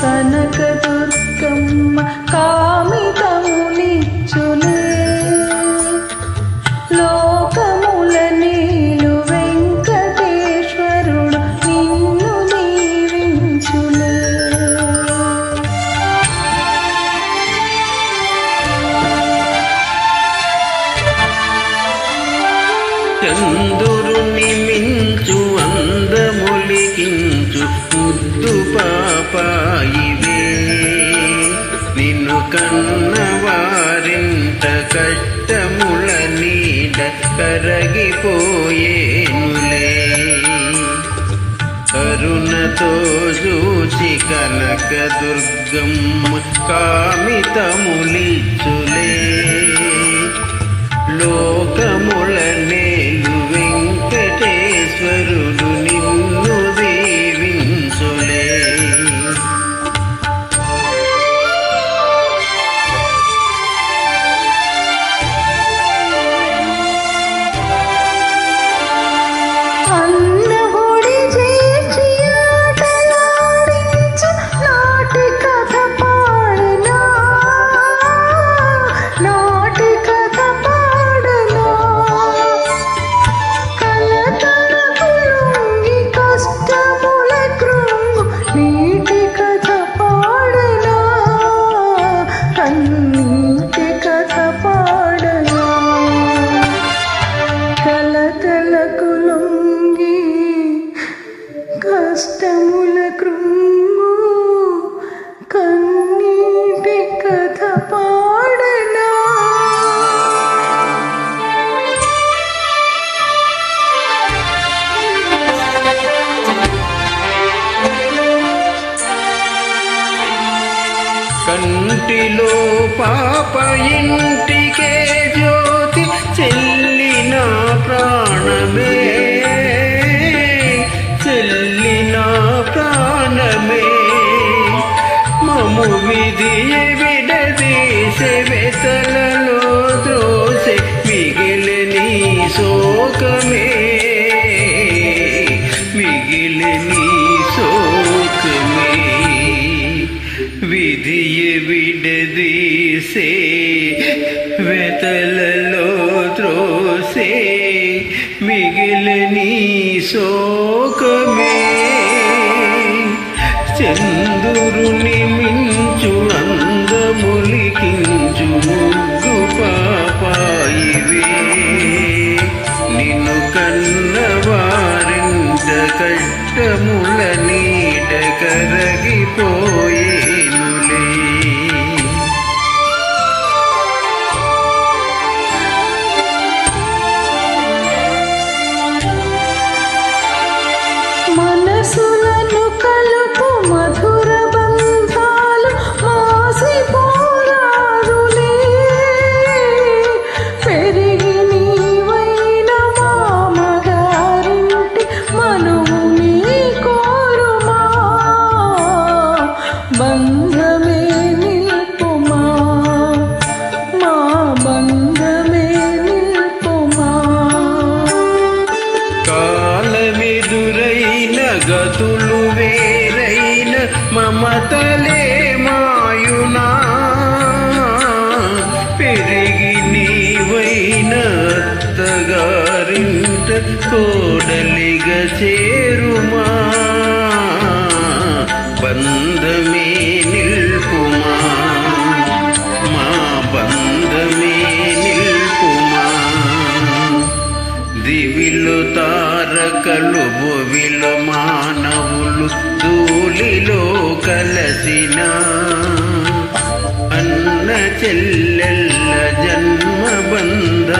కనక దుర్గమ్మ కామితములిచ్చులే లోకముల నీలు వెంకటేశ్వరుడు నిన్ను దీవించులే చందురుని మించు పాయివే. నిన్ను కన్నవారింట కష్టముల నీడ కరగిపోయేనులే. కరుణతో చూచి కనక దుర్గమ్మ కామితములిచ్చులే కలతలకు లొంగి కష్టముల కృంగు కన్నీటి కథ పాడనా? కంటిలో పాప ఇంటికే మము విధి విడదీసే వెతలలో ద్రోసే మిగిలిని శోకమే. మిగిలిని శోకమే. విధియ విడదీసే వెతలలో త్రోసే మిగిలిని శోకమే. చందురుని మించు కష్టముల నీడ కరగిపోయి అత్తగారింట కోడలిగా చేరుమా? బంధమే నిల్పుమా? మా బంధమే నిల్పుమా? దివిలు తారకలు భువిలు మానవులు ధూళిలో కలసిన అన్న చెల్లెల్ల జన్మ బంధ